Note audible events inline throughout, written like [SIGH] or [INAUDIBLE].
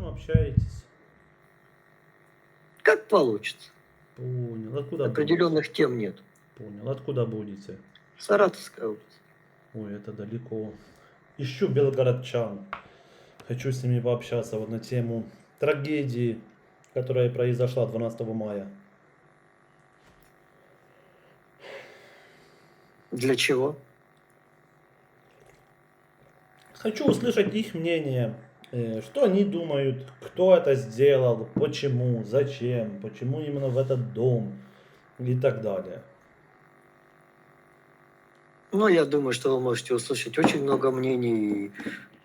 чем общаетесь? Как получится. Понял. Откуда будете? Определенных тем нет. Понял. Откуда будете? Саратовская область. Ой, это далеко. Ищу белгородчан. Хочу с ними пообщаться вот на тему трагедии, которая произошла 12 мая. Для чего? Хочу услышать их мнение, что они думают, кто это сделал, почему, зачем, почему именно в этот дом и так далее. Ну, я думаю, что вы можете услышать очень много мнений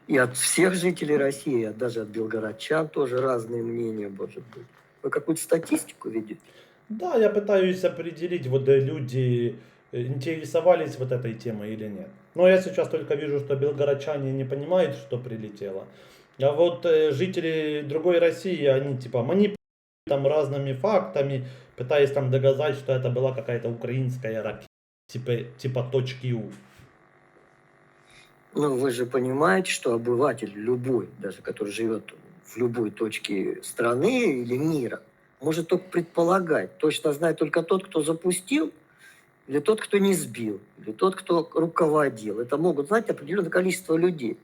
и, от всех жителей России, от- даже от белгородчан тоже разные мнения, может быть. Вы какую-то статистику видите? Да, я пытаюсь определить, вот э, люди э, интересовались вот этой темой или нет. Но я сейчас только вижу, что белгородчане не понимают, что прилетело. А вот э, жители другой России, они типа манипулируют там разными фактами, пытаясь там доказать, что это была какая-то украинская ракета, типа, типа точки У. Ну, вы же понимаете, что обыватель любой, даже который живет в любой точке страны или мира, может только предполагать. Точно знает только тот, кто запустил, или тот, кто не сбил, или тот, кто руководил. Это могут знать определенное количество людей.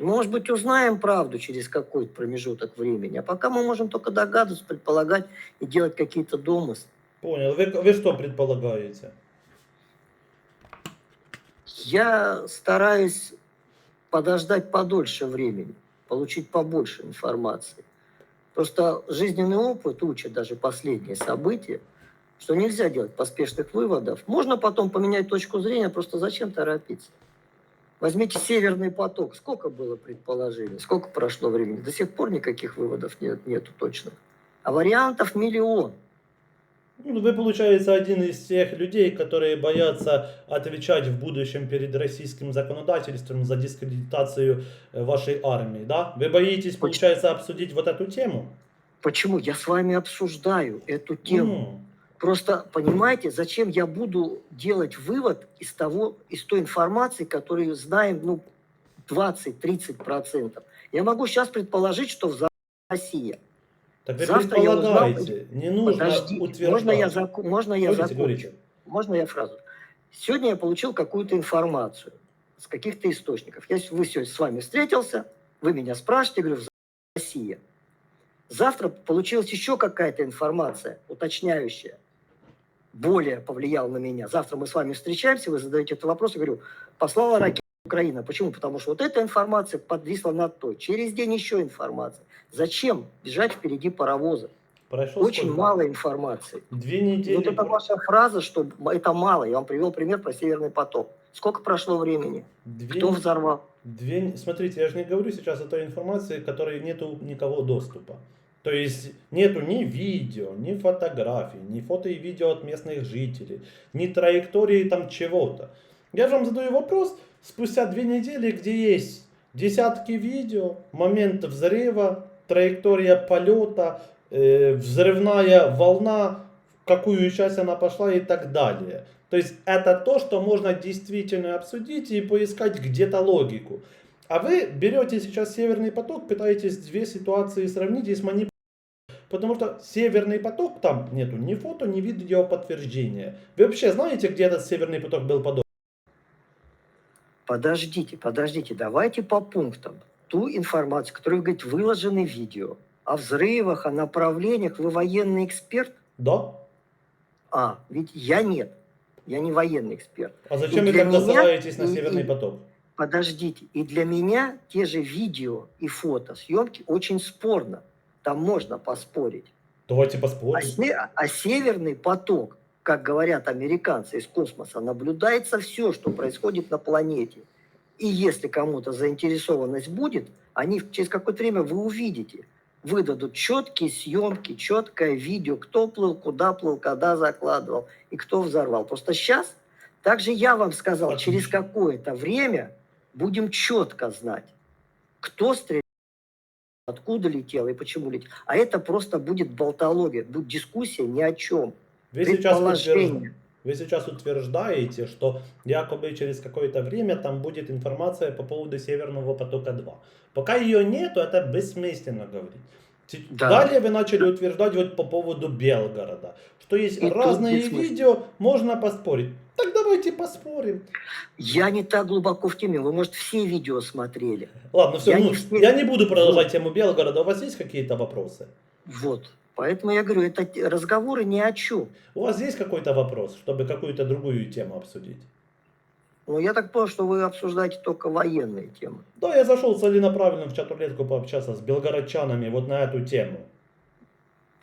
Может быть, узнаем правду через какой-то промежуток времени. А пока мы можем только догадываться, предполагать и делать какие-то домыслы. Понял. Вы, вы что предполагаете? Я стараюсь подождать подольше времени, получить побольше информации. Просто жизненный опыт учит даже последние события, что нельзя делать поспешных выводов. Можно потом поменять точку зрения, просто зачем торопиться? Возьмите Северный поток. Сколько было предположений, сколько прошло времени? До сих пор никаких выводов нет, нету точных. А вариантов миллион. Ну, Вы, получается, один из тех людей, которые боятся отвечать в будущем перед российским законодательством за дискредитацию э, вашей армии, да? Вы боитесь, Очень. получается, обсудить вот эту тему? Почему? Я с вами обсуждаю эту тему. М, Просто понимаете, зачем я буду делать вывод из того, из той информации, которую знаем, ну, 20-30%. Я могу сейчас предположить, что в Россия. Так вы Завтра я узнал- предполагаете, не нужно Подожди, утверждать. можно я, заку- можно я Говорите, закончу? говорите. Можно я фразу? Сегодня я получил какую-то информацию с каких-то источников. Я, с- вы сегодня с вами встретился, вы меня спрашиваете, говорю, Россия. Завтра получилась еще какая-то информация, уточняющая, более повлияла на меня. Завтра мы с вами встречаемся, вы задаете этот вопрос, я говорю, послала ракету Украина. Почему? Потому что вот эта информация подвисла над той. Через день еще информация. Зачем бежать впереди паровоза? Прошло Очень сколько? мало информации. Две недели. Вот это ваша фраза, что это мало. Я вам привел пример про Северный поток. Сколько прошло времени? Две, Кто взорвал? две... Смотрите, я же не говорю сейчас о той информации, которой нету никого доступа. То есть нету ни видео, ни фотографий, ни фото и видео от местных жителей, ни траектории там чего-то. Я же вам задаю вопрос спустя две недели, где есть десятки видео, момент взрыва, траектория полета, э, взрывная волна, в какую часть она пошла и так далее. То есть это то, что можно действительно обсудить и поискать где-то логику. А вы берете сейчас Северный поток, пытаетесь две ситуации сравнить и сманипулировать. Потому что Северный поток, там нету ни фото, ни видео подтверждения. Вы вообще знаете, где этот Северный поток был подобран? Подождите, подождите, давайте по пунктам. Ту информацию, которую, говорит, выложены видео о взрывах, о направлениях. Вы военный эксперт? Да? А, ведь я нет. Я не военный эксперт. А зачем вы для тогда меня- ссылаетесь на и- Северный и- поток? Подождите. И для меня те же видео и фото съемки очень спорно. Там можно поспорить. Давайте А, поспорим. се- а северный поток, как говорят американцы из космоса, наблюдается все, что происходит на планете. И если кому-то заинтересованность будет, они через какое-то время вы увидите, выдадут четкие съемки, четкое видео, кто плыл, куда плыл, когда закладывал и кто взорвал. Просто сейчас, также я вам сказал, Отлично. через какое-то время будем четко знать, кто стрелял, откуда летел и почему летел. А это просто будет болтология, будет дискуссия ни о чем. Вы сейчас, подтвержд- Вы сейчас утверждаете, что якобы через какое-то время там будет информация по поводу Северного потока-2. Пока ее нету, это бессмысленно говорить. Да. Далее вы начали утверждать вот по поводу Белгорода, что есть И разные видео, можно поспорить. Так давайте поспорим. Я не так глубоко в теме. Вы, может, все видео смотрели. Ладно, все, Я ну, не все- я не буду продолжать тему Белгорода. У вас есть какие-то вопросы? Вот. Поэтому я говорю, это разговоры ни о чем. У вас есть какой-то вопрос, чтобы какую-то другую тему обсудить? Но я так понял, что вы обсуждаете только военные темы. Да, я зашел целенаправленно в чат-рулетку пообщаться с белгородчанами вот на эту тему.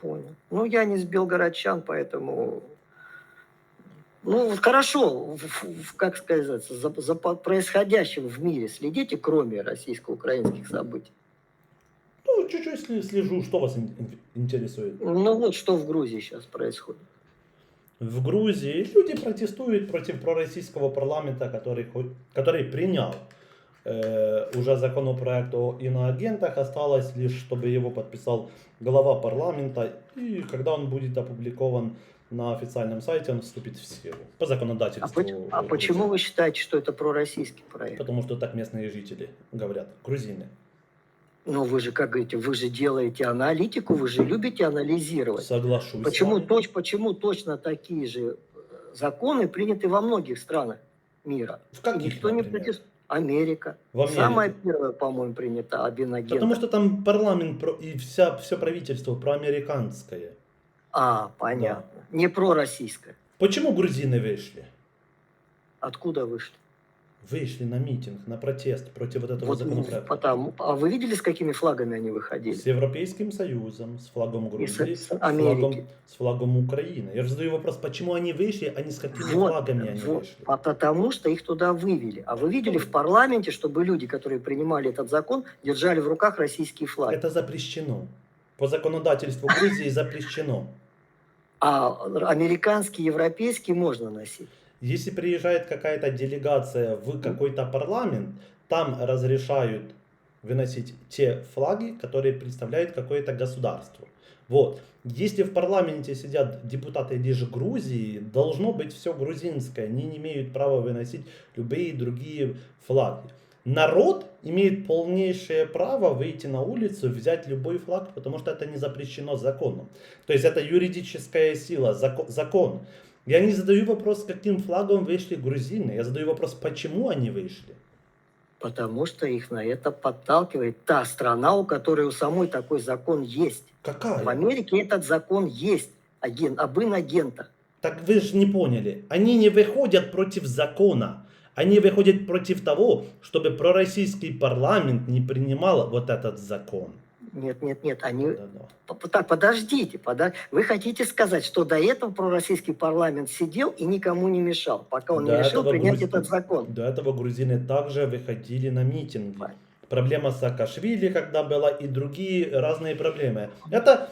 Понял. Ну, я не с белгородчан, поэтому... Ну, хорошо, как сказать, за, за происходящим в мире следите, кроме российско-украинских событий. Ну, чуть-чуть слежу, что вас ин- ин- интересует. Ну, вот что в Грузии сейчас происходит. В Грузии люди протестуют против пророссийского парламента, который, который принял э, уже законопроект о иноагентах. Осталось лишь, чтобы его подписал глава парламента. И когда он будет опубликован на официальном сайте, он вступит в силу. По А, законодательству. а Грузии. почему вы считаете, что это пророссийский проект? Потому что так местные жители говорят, грузины. Ну, вы же, как говорите, вы же делаете аналитику, вы же любите анализировать. Соглашусь. Почему, точ, почему точно такие же э, законы приняты во многих странах мира? В каких, Никто не например? протестует. Америка. В Америке. Самая первая, по-моему, принята абинагент. Потому что там парламент и вся, все правительство проамериканское. А, понятно. Не пророссийская. Почему грузины вышли? Откуда вышли? Вышли на митинг, на протест против вот этого Вот законопроекта. потому. А вы видели, с какими флагами они выходили? С Европейским Союзом, с флагом Грузии, с с, Америки. флагом, с флагом Украины. Я же задаю вопрос, почему они вышли, а не с какими Вот, флагами они вот. вышли. А потому что их туда вывели. А вы видели в парламенте, чтобы люди, которые принимали этот закон, держали в руках российские флаги? Это запрещено. По законодательству Грузии запрещено. А американские, европейские можно носить. Если приезжает какая-то делегация в какой-то парламент, там разрешают выносить те флаги, которые представляют какое-то государство. Вот. Если в парламенте сидят депутаты лишь Грузии, должно быть все грузинское. Они не имеют права выносить любые другие флаги. Народ имеет полнейшее право выйти на улицу, взять любой флаг, потому что это не запрещено законом. То есть это юридическая сила, зако- закон. Я не задаю вопрос, каким флагом вышли грузины. Я задаю вопрос, почему они вышли. Потому что их на это подталкивает та страна, у которой у самой такой закон есть. Какая? В Америке этот закон есть. Аген, об инагентах. Так вы же не поняли. Они не выходят против закона. Они выходят против того, чтобы пророссийский парламент не принимал вот этот закон. Нет, нет, нет, они... Да-да. П- Так, подождите, пода- вы хотите сказать, что до этого пророссийский парламент сидел и никому не мешал, пока он До не решил принять груз- этот закон? До этого грузины также выходили на митинги. Проблема Саакашвили, когда была, и другие разные проблемы. Это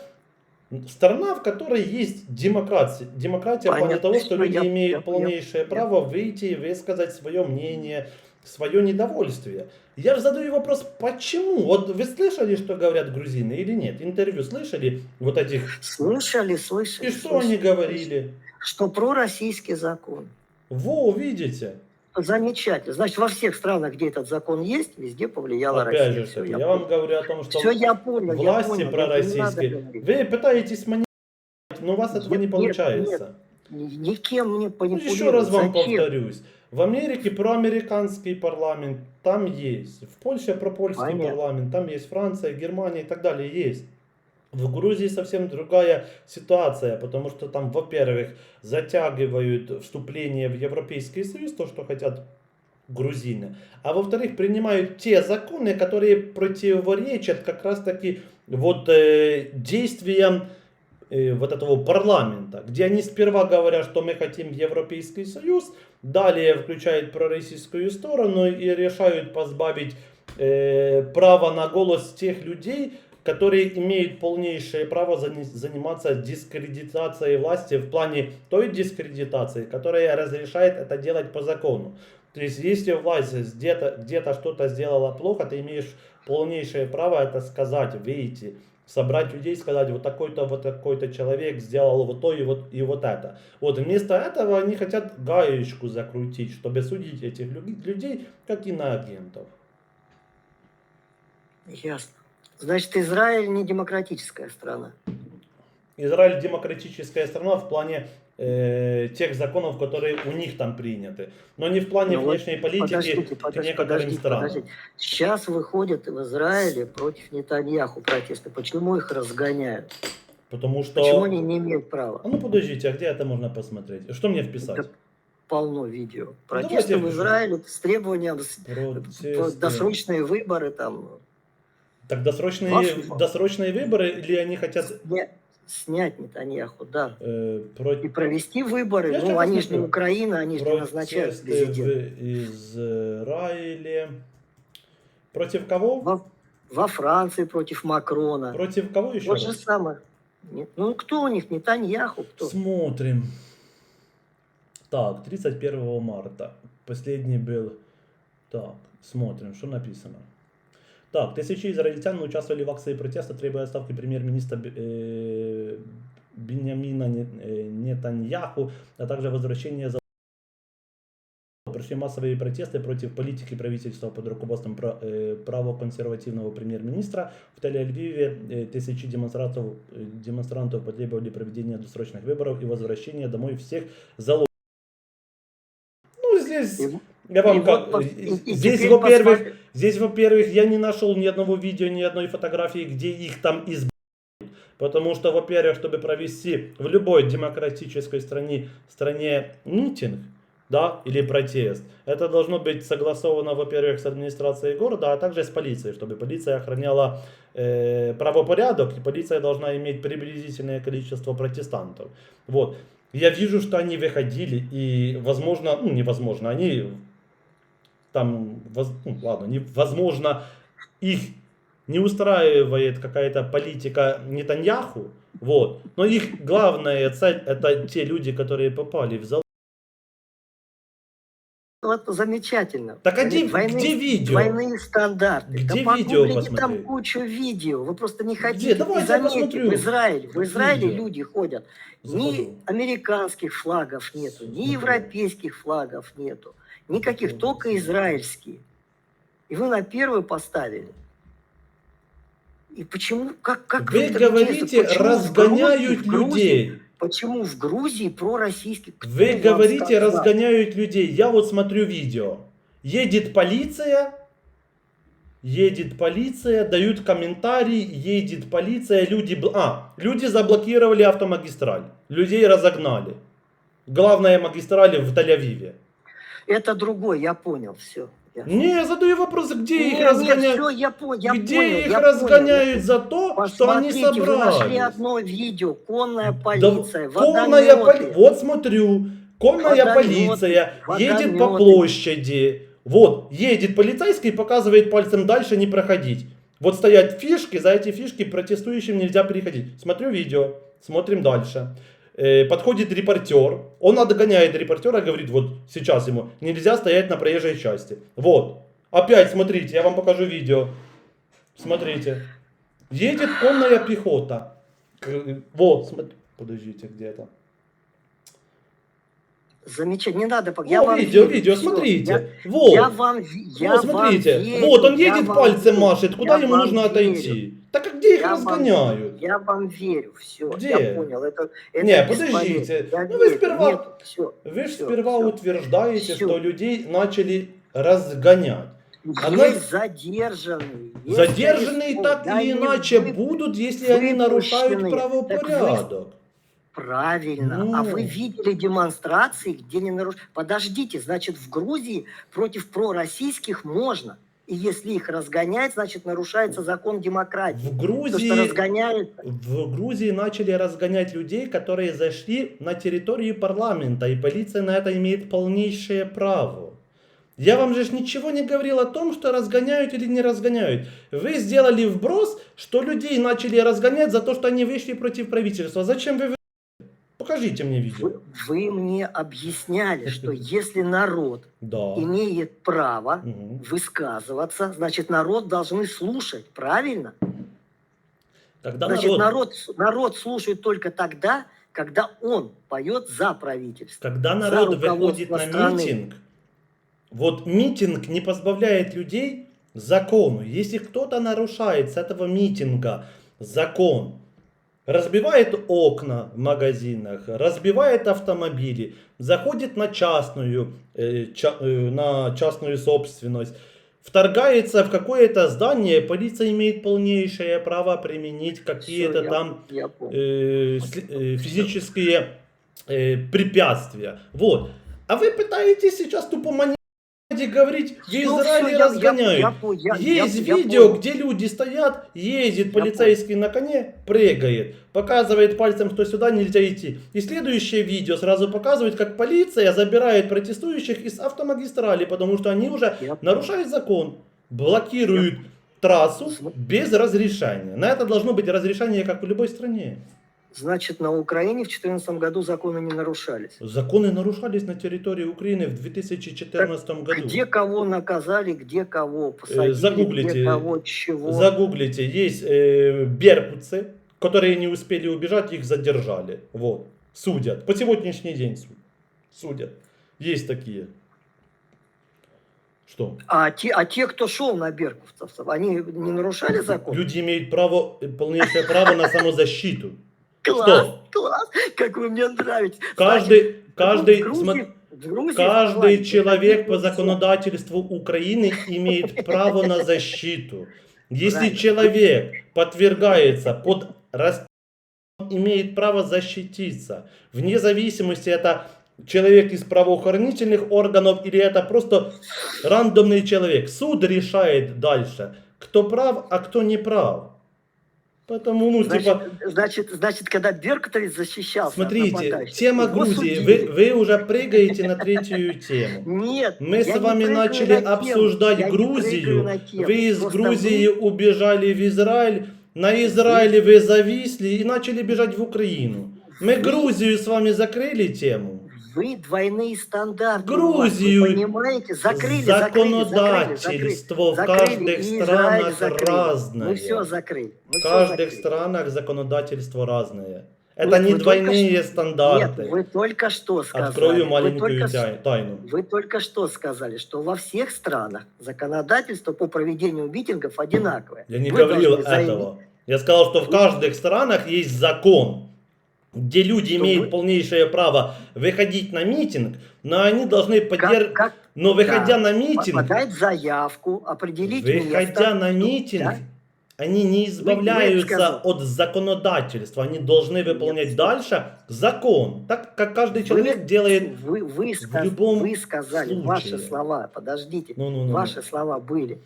страна, в которой есть демократия. Демократия в плане Понятно. того, что Я- люди я- имеют я- полнейшее я- право выйти и высказать свое мнение, свое недовольствие. Я же задаю вопрос, почему? Вот вы слышали, что говорят грузины или нет? Интервью слышали вот этих? Слышали, слышали. И что слышали, они говорили? Что пророссийский закон. Во, видите? Замечательно. Значит, во всех странах, где этот закон есть, везде повлияла Опять Россия. же, таки, я я вам говорю о том, что Все, я понял, я власти понял. пророссийские. Вы пытаетесь манипулировать, но у вас этого Нет, не нет, получается. Ни- Никем не Ну, манипулировать. Еще раз вам Зачем? повторюсь. В Америке проамериканский парламент, там есть. В Польше пропольский Понятно. парламент, там есть Франция, Германия и так далее, есть. В Грузии совсем другая ситуация, потому что там, во-первых, затягивают вступление в Европейский Союз, то, что хотят грузины, а во-вторых, принимают те законы, которые противоречат как раз-таки вот э, действиям э, вот этого парламента, где они сперва говорят, что мы хотим Европейский Союз, далее включают пророссийскую сторону и решают позбавить э, права на голос тех людей, которые имеют полнейшее право зани- заниматься дискредитацией власти в плане той дискредитации, которая разрешает это делать по закону. То есть, если власть где-то где что-то сделала плохо, ты имеешь полнейшее право это сказать, выйти собрать людей сказать, вот такой-то, вот такой-то человек сделал вот то и вот, и вот это. Вот вместо этого они хотят гаечку закрутить, чтобы судить этих лю- людей как иноагентов. Ясно. Значит, Израиль не демократическая страна. Израиль демократическая страна в плане э, тех законов, которые у них там приняты, но не в плане Ну вот внешней политики Подождите, к подождите, некоторым подождите, странам. подождите. Сейчас выходят в Израиле против Нетаньяху протесты. Почему их разгоняют? Потому что... Почему они не имеют права? А ну подождите, а где это можно посмотреть? Что мне вписать? Это полно видео. Ну, Протесты давайте в. Израиле с требованием Протесты. досрочные выборы там Так досрочные, досрочные выборы или они хотят сня- снять Нетаньяху, да. э, И против провести выборы. Я ну, они же не. Украина, они же не назначают президента. в Израиле? Против кого? Во, во Франции против Макрона. Против кого еще Вот же самое. Нет, Ну, кто у них? Нетаньяху, кто? Смотрим. Так, 31 марта. Последний был. Так, смотрим, что написано. Так, тысячи израильтян участвовали в акции протеста, требуя отставки премьер-министра э, Беньямина Не- Нетаньяху, а также возвращения за Прошли массовые протесты против политики правительства под руководством пра- правоконсервативного премьер-министра. В Тель-Авиве тысячи демонстрантов, демонстрантов потребовали проведения досрочных выборов и возвращения домой всех заложников. Ну, здесь, я вам вот здесь, во-первых, Здесь, во-первых, я не нашел ни одного видео, ни одной фотографии, где их там избавили. Потому что, во-первых, чтобы провести в любой демократической стране, стране митинг, да, или протест, это должно быть согласовано, во-первых, с администрацией города, а также с полицией, чтобы полиция охраняла э, правопорядок, и полиция должна иметь приблизительное количество протестантов. Вот. Я вижу, что они выходили, и, возможно, ну, невозможно, они там, воз- ну, ладно, не, возможно, их не устраивает какая-то политика Нетаньяху, вот, но их главная цель это те люди, которые попали в зал. Ну, это замечательно. Так а где, Двойные- где видео? Двойные стандарты. Где да видео погуглите там посмотреть? кучу видео. Вы просто не хотите. И я заметьте, посмотрю. в Израиле, в Израиле Видео. люди ходят. Ни Захожу. американских флагов нету, ни европейских флагов нету. Никаких, только израильские. И вы на первую поставили. И почему, как, как Вы это говорите, интересно, почему в разгоняют Грузии- в Грузии- людей. Почему в Грузии пророссийский? Кто Вы говорите, сказал? разгоняют людей. Я вот смотрю видео. Едет полиция, едет полиция, дают комментарий, едет полиция, люди... А, люди заблокировали автомагистраль. Людей разогнали. Главная магистраль в Тель-Авиве. Это другой, я понял, все. Не, я задаю вопрос, где их разгоняют? все, я, по- я где понял, их я разгоняют понял. за то, что они Посмотрите, вы нашли одно видео, конная Да, полиция, конная водометы. поли- Вот смотрю, конная Водометы, полиция едет по водометы. площади. Вот, едет полицейский и показывает пальцем дальше не проходить. Вот стоят фишки, за эти фишки протестующим нельзя переходить. Смотрю видео, смотрим дальше. Э, подходит репортер, он догоняет репортера говорит, вот сейчас ему нельзя стоять на проезжей части. Вот, опять смотрите, я вам покажу видео. Смотрите. Едет конная пехота. Вот, смотри. Подождите, где это? Замечательно, не надо, пок- О, я вам видео, верю, видео, смотрите. Я, вот. я вам, я вот, смотрите. вам верю, вот, он я едет пальцем машет. Куда я ему нужно верю. отойти? Так а где их Я вам- разгоняют? Я вам верю, все, Где? я понял, это, это Не, подождите, Я ну вы сперва- нет, всё. Вы Всё, сперва всё. утверждаете, Всё. что людей начали разгонять. Одна- Есть задержанные. есть Задержанные так Да или иначе вы- будут, если они нарушают правопорядок. Правильно. Ну. А вы видели демонстрации, где не нарушают? Подождите, значит, в Грузии против пророссийских можно. И если их разгонять, значит, нарушается закон демократии. В То, что Грузии, разгоняют, в Грузии начали разгонять людей, которые зашли на территорию парламента, и полиция на это имеет полнейшее право. Я вам же ничего не говорил о том, что разгоняют или не разгоняют. Вы сделали вброс, что людей начали разгонять за то, что они вышли против правительства. Зачем вы... Покажите мне видео. вы, вы мне объясняли, что если народ [LAUGHS] Да. имеет право Мгм. высказываться, значит, народ должны слушать, правильно? Когда Значит, народ, народ, народ слушает только тогда, когда он поет за правительство. когда народ выходит на страны. митинг, вот митинг не позбавляет людей закону. Если кто-то нарушает с этого митинга закон, разбивает окна в магазинах, разбивает автомобили, заходит на частную, э, ча- э, на частную собственность, вторгается в какое-то здание, полиция имеет полнейшее право применить какие-то там Я э, э, физические э, препятствия. Вот. А вы пытаетесь сейчас тупо и говорить, в Всё, Израиле всё, я- я- разгоняют. я я- я- Есть я видео, понял. где люди стоят, ездит Я полицейский на коне, прыгает, показывает пальцем, что сюда нельзя идти. И следующее видео сразу показывает, как полиция забирает протестующих из автомагистрали, потому что они уже Я нарушают закон, блокируют трассу без разрешения. На это должно быть разрешение, как в любой стране. Значит, на Украине в 2014 году законы не нарушались. Законы нарушались на территории Украины в 2014 году. Где кого наказали, где кого посадили, загуглите. где кого чего. Загуглите, есть э, беркутцы, которые не успели убежать, их задержали. Вот. Судят. По сегодняшний день суд. Судят. Есть такие. Что? А те, а те, кто шел на беркутовцев, они не нарушали закон? Люди имеют право, э, полнейшее право на самозащиту. Класс, что? класс, как вы мне нравитесь. Каждый, каждый, в Грузии- в Грузии, каждый человек по законодательству Украины имеет [LAUGHS] право на защиту. Если Правильно. человек подвергается под рас- имеет право защититься. Вне зависимости, это человек из правоохранительных органов или это просто рандомный человек. Суд решает дальше, кто прав, а кто не прав. Потому, ну, Значит, типа, значит, значит, когда Беркутовец защищался от смотрите, тема Грузии, судили. вы, вы уже прыгаете на третью тему. Нет, Мы с вами начали на обсуждать я Грузию. Вы из Просто Грузии вы- убежали в Израиль, на Израиле вы зависли и начали бежать в Украину. Мы Грузию с вами закрыли тему. Вы двойные стандарты. Грузию вас, вы понимаете? Закрыли, закрыли, закрыли, закрыли. Законодательство в Закрыли, каждых и Израиль странах закрыли. разное. Мы все закрыли. мы В каждых закрыли. странах законодательство разное. Это Вы- не вы двойные только что- стандарты. Нет, вы только что сказали. Открою вы маленькую только, тя- тайну. вы только что сказали, что во всех странах законодательство по проведению митингов одинаковое. Я не Вы говорил должны заявить- этого. Я сказал, что в каждых странах есть закон, где люди Что имеют вы- полнейшее право выходить на митинг, но они должны Как, поддерживать... как Но выходя Да. на митинг, подать заявку, определить выходя место. на митинг, Да? они не избавляются от законодательства. Они должны выполнять Нет. дальше закон. Так как каждый человек Вы- делает... Вы, вы, сказ- любом вы сказали, случае. ваши слова, подождите, Ну-ну-ну. ваши слова были.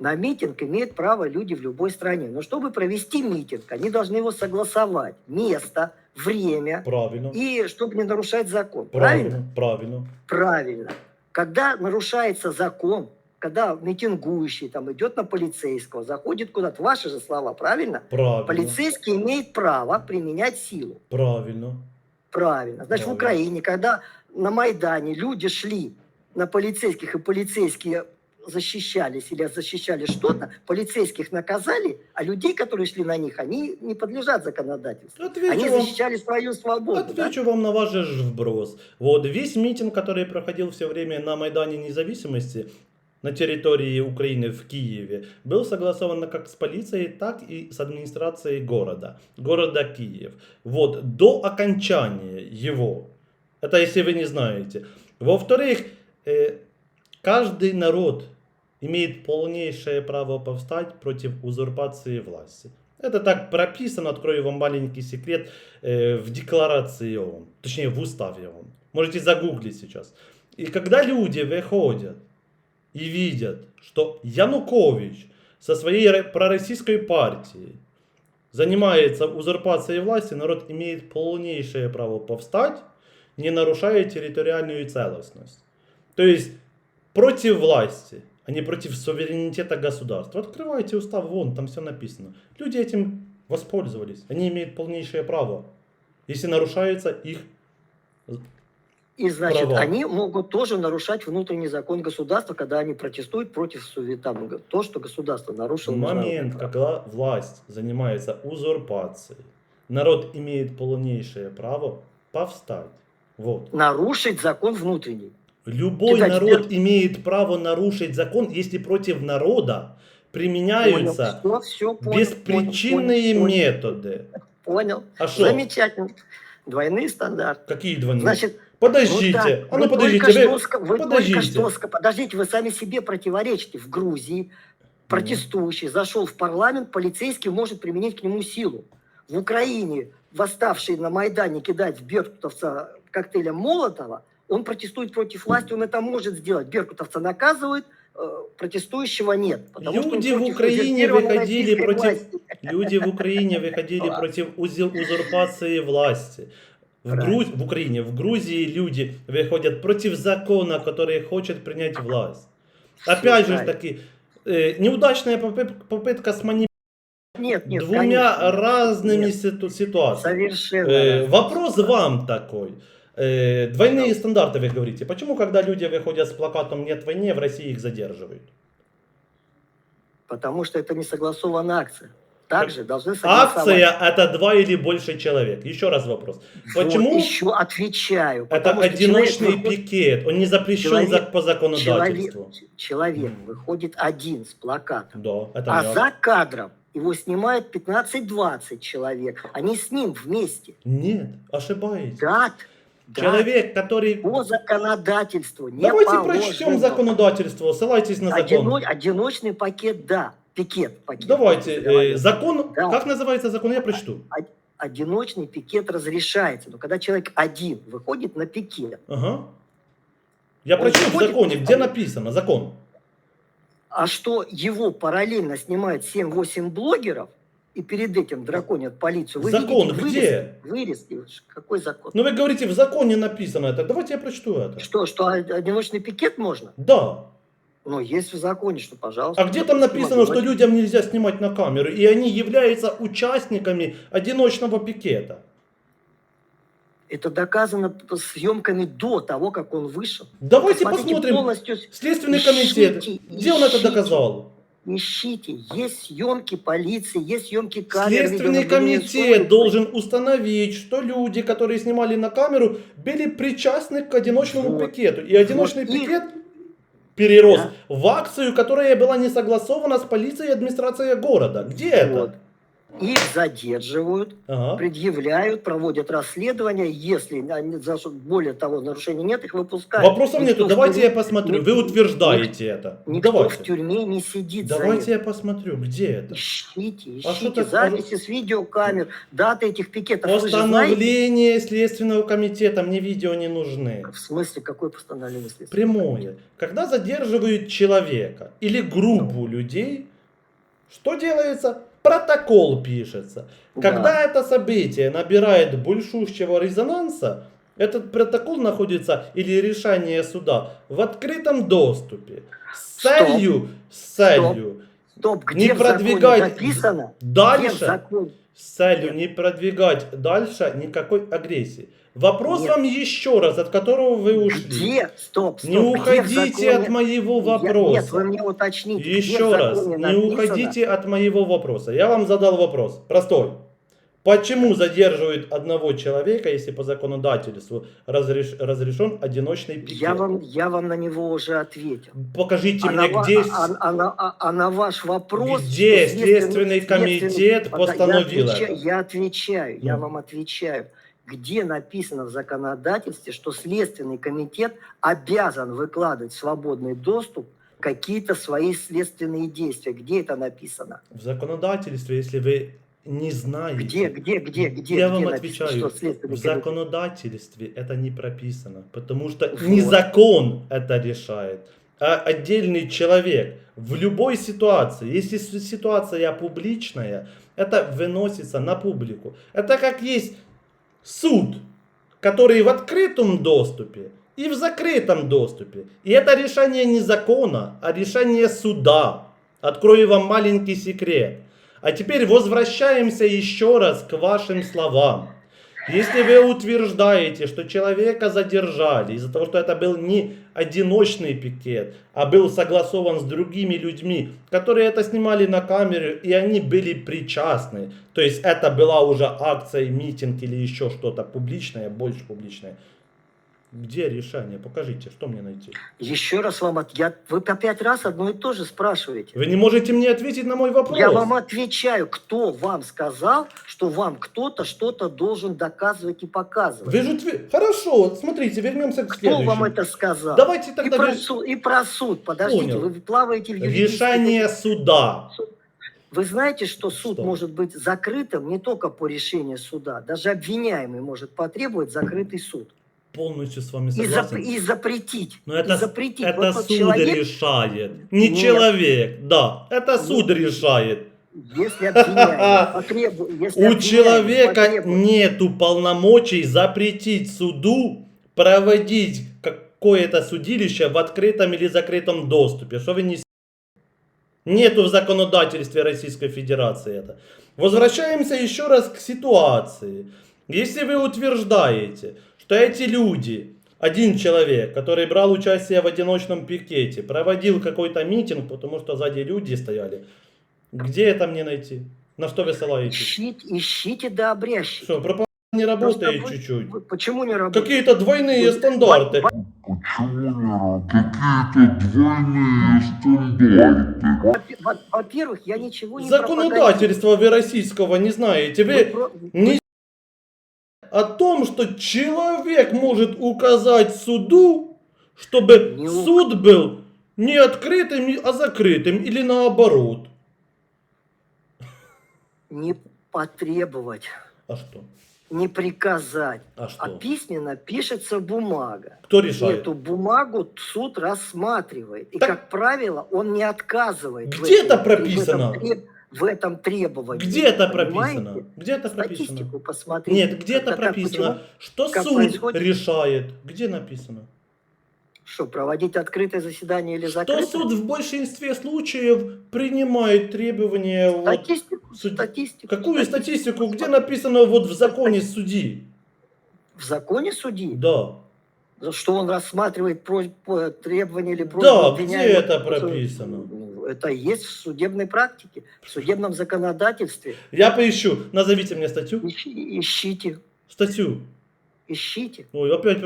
На митинг имеют право люди в любой стране. Но чтобы провести митинг, они должны его согласовать. Место, время. Правильно. И чтобы не нарушать закон. Правильно? Правильно. Правильно. Когда нарушается закон, когда митингующий там идет на полицейского, заходит куда-то, ваши же слова, правильно? Правильно. Полицейский имеет право применять силу. Правильно. Правильно. Значит, в Правильно. Украине, когда на Майдане люди шли на полицейских, и полицейские защищались или защищали что-то, полицейских наказали, а людей, которые шли на них, они не подлежат законодательству. Отвечу Они вам. защищали свою свободу. да? Отвечу вам на ваш же вброс. Вот весь митинг, который проходил все время на Майдане Независимости на территории Украины в Киеве, был согласован как с полицией, так и с администрацией города, города Киев. Вот до окончания его. Это если вы не знаете. Во-вторых, э, каждый народ имеет полнейшее право повстать против узурпации власти. Это так прописано, открою вам маленький секрет, э, в декларации ООН, точнее в уставе ООН. Можете загуглить сейчас. И когда люди выходят и видят, что Янукович со своей ро- пророссийской партией занимается узурпацией власти, народ имеет полнейшее право повстать, не нарушая территориальную целостность. То есть против власти, а не против суверенитета государства. Открывайте устав, вон, там все написано. Люди этим воспользовались. Они имеют полнейшее право, если нарушается их И, значит, Права. они могут тоже нарушать внутренний закон государства, когда они протестуют против там, г- то, что государство нарушило. международное момент, когда власть занимается узурпацией, народ имеет полнейшее право повстать. Вот. Нарушить закон внутренний. Любой Кидать народ вверх. имеет право нарушить закон, если против народа применяются Понял, все, все, понял, беспричинные понял, понял, методы. Понял. А что? Замечательно. Двойные стандарты. Какие двойные? Значит, подождите. так. А ну Вы подождите. вы- что вы подождите. что подождите, вы сами себе противоречите. В Грузии протестующий зашел в парламент, полицейский может применить к нему силу. В Украине восставший на Майдане кидать в беркутовца коктейлем Молотова, он протестует против власти, он это может сделать. Беркутовца наказывают, э, протестующего нет. Люди в Украине выходили против- власти. Люди в Украине выходили против узурпации власти. В. Груз- в Украине, в Грузии люди выходят против закона, который хочет принять власть. Опять же таки, э, неудачная попыт- попытка с мани- Нет, нет, двумя конечно. разными Нет, ситу- ситуациями. Совершенно. Э, вопрос вам такой. Э, двойные стандарты вы говорите. Почему, когда люди выходят с плакатом «Нет войне», в России их задерживают? Потому что это не согласованная акция. Также должны согласовать. Акция – это два или больше человек. Еще раз вопрос. Вот Почему? еще отвечаю. Это одиночный человек пикет. Он не запрещен Человек- по законодательству. человек выходит один с плакатом, Да, это а за кадром его снимает 15-20 человек. Они с ним вместе. Нет, ошибаетесь. Да, да, Человек, который... по законодательству не Давайте положено. прочтем законодательство, ссылайтесь на закон. Одино- Одиночный пакет, да. Пикет. Пакет. Давайте, э, закон, Да. как называется закон, я прочту. Одиночный пикет разрешается. Но когда человек один выходит на пикет, Ага. Я прочту в законе, где написано, закон. а что его параллельно снимают 7-8 блогеров, и перед этим драконят полицию, вы Закон видите где? вырезки, вырезки. Какой закон? Ну вы говорите, в законе написано это. Давайте я прочту это. Что, что одиночный пикет можно? Да. Ну, есть в законе, что, пожалуйста. А где там написано, что людям нельзя снимать на камеру, и они являются участниками одиночного пикета? Это доказано съемками до того, как он вышел. Давайте Посмотрите посмотрим. полностью, Следственный Ищите, комитет. Где он это ищите. доказал? Ищите. Есть съемки полиции, есть съемки камер. Следственный комитет должен установить, что люди, которые снимали на камеру, были причастны к одиночному Вот. пикету. И одиночный Вот пикет перерос Да. в акцию, которая была не согласована с полицией и администрацией города. Где Вот. это? Их задерживают, Ага. предъявляют, проводят расследование. Если за более того нарушений нет, их выпускают. Вопросов Никто нету. в Давайте я тюрьме- посмотрю. ник- Вы утверждаете это. Никто в Давайте. тюрьме не сидит за Давайте это. я посмотрю, где это. Ищите, А что ищите так- записи с видеокамер, даты этих пикетов. Постановление Следственного комитета, мне видео не нужны. в смысле, какое постановление следствия? Прямое. Когда задерживают человека или группу людей, что делается? Протокол пишется. Когда Да. это событие набирает большущего резонанса, этот протокол находится или решение суда в открытом доступе. С Стоп. целью, с целью Стоп, не где в законе продвигать? Где дальше, с целью не продвигать дальше никакой агрессии. Вопрос Нет. вам еще раз, от которого вы ушли. Где? Стоп, стоп. Не уходите законе- от моего Я- вопроса. Нет, вы мне уточните. Еще раз, не написано? уходите от моего вопроса. Я вам задал вопрос. Простой. Почему задерживают одного человека, если по законодательству разреш- разрешен одиночный пикет? Я вам, я вам на него уже ответил. Покажите А на, мне, ва- где, а, а- а на- а- а на ваш вопрос... где что Следственный комитет постановил я, отвечаю, это? я отвечаю, я Ну. вам отвечаю. Где написано в законодательстве, что Следственный комитет обязан выкладывать в свободный доступ какие-то свои следственные действия? Где это написано? В законодательстве, если вы не знаете, Где, где, где, где? я где вам написано, отвечаю, что в законодательстве это не прописано, потому что Вот. не закон это решает, а отдельный человек в любой ситуации. Если ситуация публичная, это выносится на публику. Это как есть суд, который в открытом доступе и в закрытом доступе. И это решение не закона, а решение суда. Открою вам маленький секрет. А теперь возвращаемся еще раз к вашим словам. Если вы утверждаете, что человека задержали из-за того, что это был не одиночный пикет, а был согласован с другими людьми, которые это снимали на камеру, и они были причастны, то есть это была уже акция, митинг или еще что-то публичное, больше публичное, где решение? Покажите, что мне найти? Еще раз вам от... я... Вы по пять раз одно и то же спрашиваете. Вы не можете мне ответить на мой вопрос. Я вам отвечаю, кто вам сказал, что вам кто-то что-то должен доказывать и показывать. Вы же Хорошо, вот смотрите, вернемся к Кто следующему. вам это сказал? Давайте И тогда про, реш- суд, и про суд. Подождите, Понял. вы плаваете в юридических- решение суда. Вы знаете, что суд Что? может быть закрытым не только по решению суда. Даже обвиняемый может потребовать закрытый суд. Полностью с вами И, согласен. зап- и запретить. Но это, и запретить. это Вот суд человек, решает. Не Нет. человек, да. Это суд Нет. решает. если обвиняемый [LAUGHS] потребует... Если У человека потребует- нету полномочий запретить суду проводить какое-то судилище в открытом или закрытом доступе. Что вы не Нету в законодательстве Российской Федерации это. Возвращаемся еще раз к ситуации. Если вы утверждаете, что эти люди, один человек, который брал участие в одиночном пикете, проводил какой-то митинг, потому что сзади люди стояли, где это мне найти? На что вы ссылаетесь? Ищите, ищите да обрящите. Что, пропаганда не работает чуть-чуть? Почему не работает? Какие-то двойные Вы- стандарты. Почему не? Какие-то двойные стандарты. Во- во- Во-первых, я ничего не Законодательство вы российского не знаете. Вы Вы про- не о том, что человек может указать суду, чтобы Не суд был не открытым, а закрытым, или наоборот. Не потребовать, А что? не приказать. А А что? письменно пишется бумага. Кто решает? Эту бумагу суд рассматривает. И, Так- как правило, он не отказывает. Где это прописано? В этом, в этом требовании. Где это Понимаете? прописано? Где это прописано? Статистику посмотрите. Нет, где это как- прописано? почему? Что Как суд происходит? решает? Где написано? Что, проводить открытое заседание или Что закрытое? суд в большинстве случаев принимает требования... вот- Статистику, суд- статистику. Какую статистику? Где написано вот в законе судьи? В законе судьи? Да. Что он рассматривает просьб- по- требования или просьбы Да, где это прописано? Ну, Это есть в судебной практике, в судебном законодательстве. Я поищу. Назовите мне статью. Ищи- Ищите, Статью. ищите. Ой, опять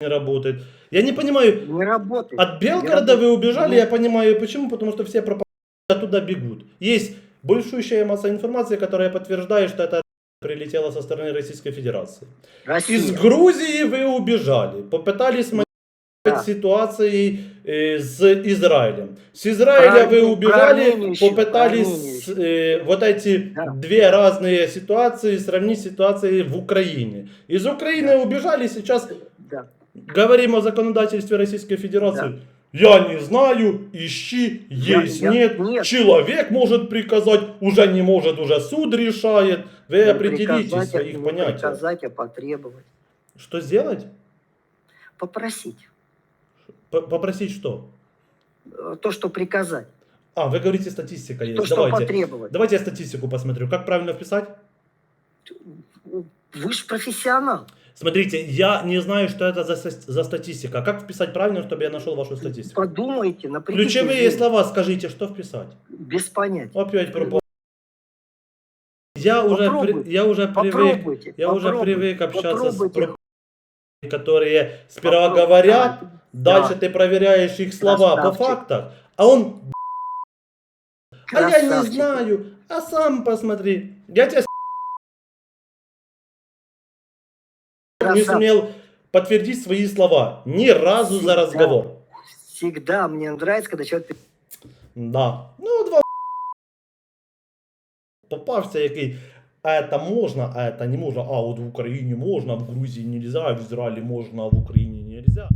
не работает. Я не понимаю, Не работает. от Белгорода вы убежали, я понимаю почему, потому что все пропа- туда бегут. Есть большущая масса информации, которая подтверждает, что это прилетело со стороны Российской Федерации. Россия. Из Грузии вы убежали, попытались Да. ситуацией э, с Израилем. С Израиля вы убежали, попытались э, вот эти Да. две разные ситуации сравнить с ситуацией в Украине. Из Украины убежали, сейчас Да. говорим о законодательстве Российской Федерации. Я не знаю, ищи, Я- есть, я- нет. нет. Человек может приказать, уже не может, уже суд решает. Вы приказать, а- своих не понятиях. приказать, а потребовать. Что сделать? Попросить. Попросить что? То, что приказать. А, вы говорите, статистика есть. То, что Давайте. потребовать. Давайте я статистику посмотрю. Как правильно вписать? Вы же профессионал. Смотрите, я не знаю, что это за, за статистика. Как вписать правильно, чтобы я нашел вашу статистику? Подумайте, напрягите Ключевые слова скажите, что вписать? Без понятия. Опять пропал. Я уже, при- я уже привык, я уже привык общаться с попробуйте. Которые сперва говорят, Да. дальше ты проверяешь их слова по фактам, а он, а я не знаю, а сам посмотри. Я тебя не сумел подтвердить свои слова ни разу за разговор. Всегда мне нравится, когда человек Да. Ну, два [LAUGHS] попався який. А это можна, а это не можна. А от в Україні можна, в Грузії нельзя, в Ізраїлі можна, а в Україні нельзя.